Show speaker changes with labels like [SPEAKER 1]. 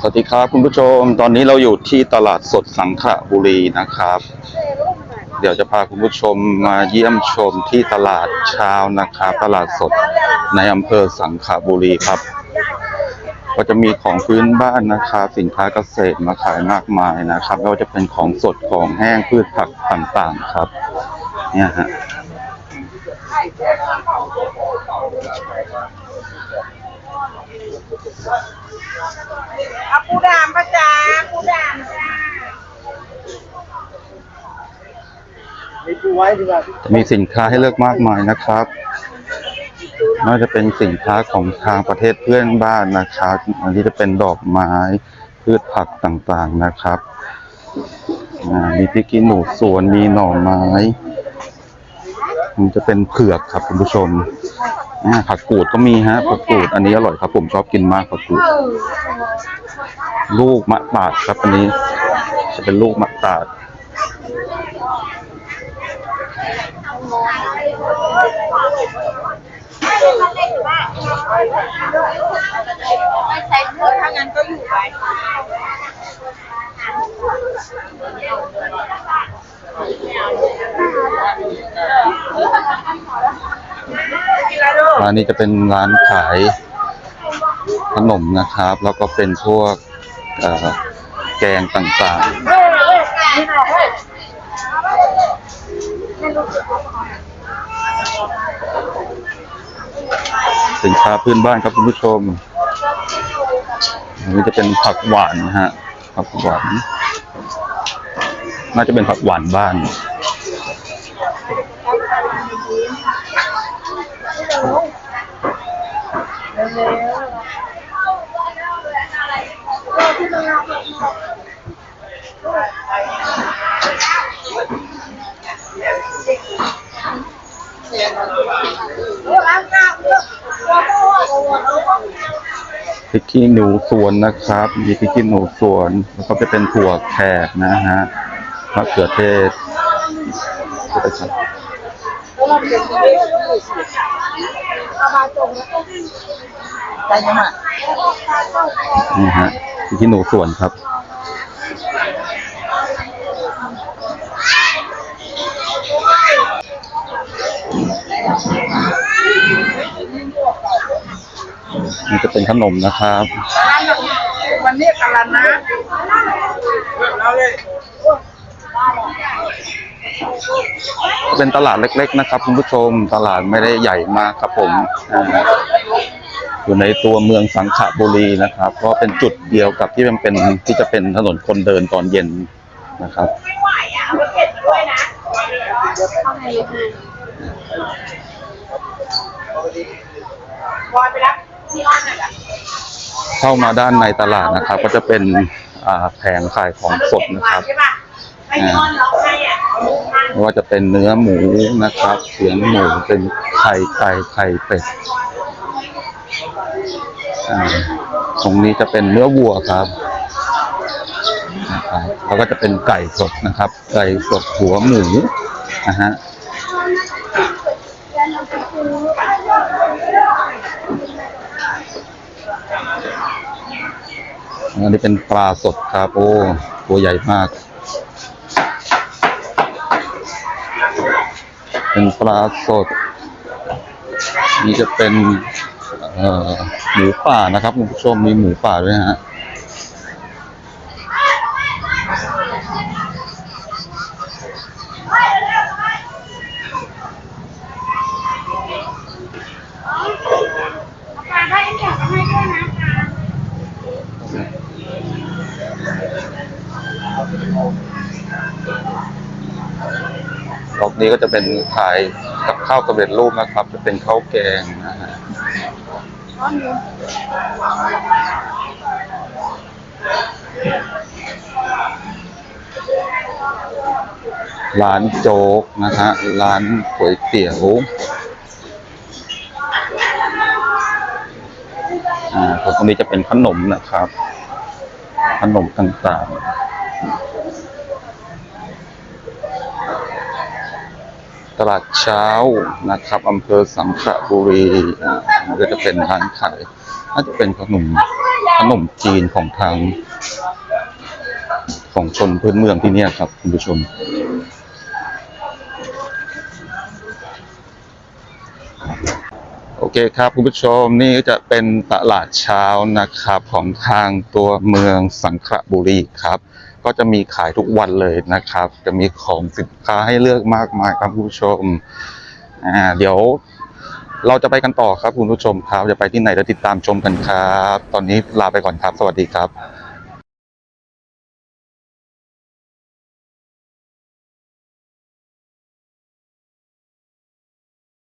[SPEAKER 1] สวัสดีครับคุณผู้ชม ตอนนี้เราอยู่ที่ตลาดสดสังขะบุรีนะครับ เดี๋ยวจะพาคุณผู้ชมมาเยี่ยมชมที่ตลาดเช้านะครับ ตลาดสดในอำเภอสังขะบุรีครับ ก็จะมีของพื้นบ้านนะครับสินค้าเกษตรมาขายมากมายนะครับไม่ว่าจะเป็นของสดของแห้งพืชผักต่างๆครับ เนี่ยฮะ
[SPEAKER 2] เอาปูดามปะจ๊ะปูดามจ้า
[SPEAKER 1] จะมีสินค้าให้เลือกมากมายนะครับไม่ว่าจะเป็นสินค้าของทางประเทศเพื่อนบ้านนะครับอันนี้จะเป็นดอกไม้พืชผักต่างๆนะครับมีพริกขี้หนูสวนมีหน่อไม้มันจะเป็นเผือกครับคุณผู้ชม ผักกูดก็มีฮะผักกูดอันนี้อร่อยครับ ผมชอบกินมากผักกูด ลูกมะตาดครับอันนี้ จะเป็นลูกมะตาด
[SPEAKER 2] ไม่ใช้เพื่อถ้างั้นก็อยู่ไว้ดู
[SPEAKER 1] ร้านนี้จะเป็นร้านขายขนมนะครับ แล้วก็เป็นพวกแกงต่างๆ สินค้าพื้นบ้านครับคุณผู้ชมอันนี้จะเป็นผักหวานนะฮะผักหวานน่าจะเป็นผักหวานบ้าน
[SPEAKER 2] ล้างกาเพ
[SPEAKER 1] ริกขี้หนูสวนนะครับ มีพริกขี้หนูสวนแล้วก็จะเป็นถั่วแขกนะฮะมะเขือเทศก็จะใส่
[SPEAKER 2] ใจยังไง
[SPEAKER 1] นี่ฮะพริกขี้หนูสวนครับ นี่จะเป็นขนมนะครับ
[SPEAKER 2] วันนี้กันละนะเราเลย
[SPEAKER 1] เป็นตลาดเล็ก ๆ นะครับคุณผู้ชมตลาดไม่ได้ใหญ่มากครับผมอ่าอยู่ในตัวเมืองสังขบุรีนะครับ ก็เป็นจุดเดียวกับที่มันเป็นที่จะเป็นถนนคนเดินตอนเย็นนะครับ
[SPEAKER 2] ไม่ไหวอะเอาไปเก็บด้วยนะข้างในเลยบอยไปรับ
[SPEAKER 1] เข้ามาด้านในตลาดนะครับ ก็จะเป็นแผงขายของสดนะครับว่าจะเป็นเนื้อหมูนะครับเสียงหมูเป็นไข่ไก่ไข่เป็ดตรงนี้จะเป็นเนื้อวัวครับนะครับแล้วก็จะเป็นไก่สดนะครับ ไก่สดหัวหมูนะฮะ อันนี้เป็นปลาสดครับโอ้ตัวใหญ่มาก เป็นปลาสด นี่จะเป็นหมูป่านะครับคุณผู้ชมมีหมูป่าด้วยฮะ
[SPEAKER 2] ปลาได้แกะให้ด้วยนะคะ
[SPEAKER 1] รอบ นี้ก็จะเป็นขายกับข้าวกระเบ็ดรูปนะครับ จะเป็นข้าวแกงนะฮะร้านโจ๊กนะฮะร้านก๋วยเตี๋ยวอ่าตรงนี้จะเป็นขนมนะครับ ขนมต่างๆ อ ตลาดเช้านะครับอำเภอสังขะบุรีก็จะเป็นร้านขายน่าจะเป็นขนมขนมจีนของทางของชนพื้นเมืองที่นี่ครับคุณผู้ชมโอเคครับคุณผู้ชมนี่ก็จะเป็นตลาดเช้านะครับของทางตัวเมืองสังขะบุรีครับ ก็จะมีขายทุกวันเลยนะครับ จะมีของสินค้าให้เลือกมากมายครับคุณผู้ชมอ่าเดี๋ยวเราจะไปกันต่อครับคุณผู้ชมครับ จะไปที่ไหนเดี๋ยวติดตามชมกันครับ ตอนนี้ลาไปก่อนครับ สวัสดีครับ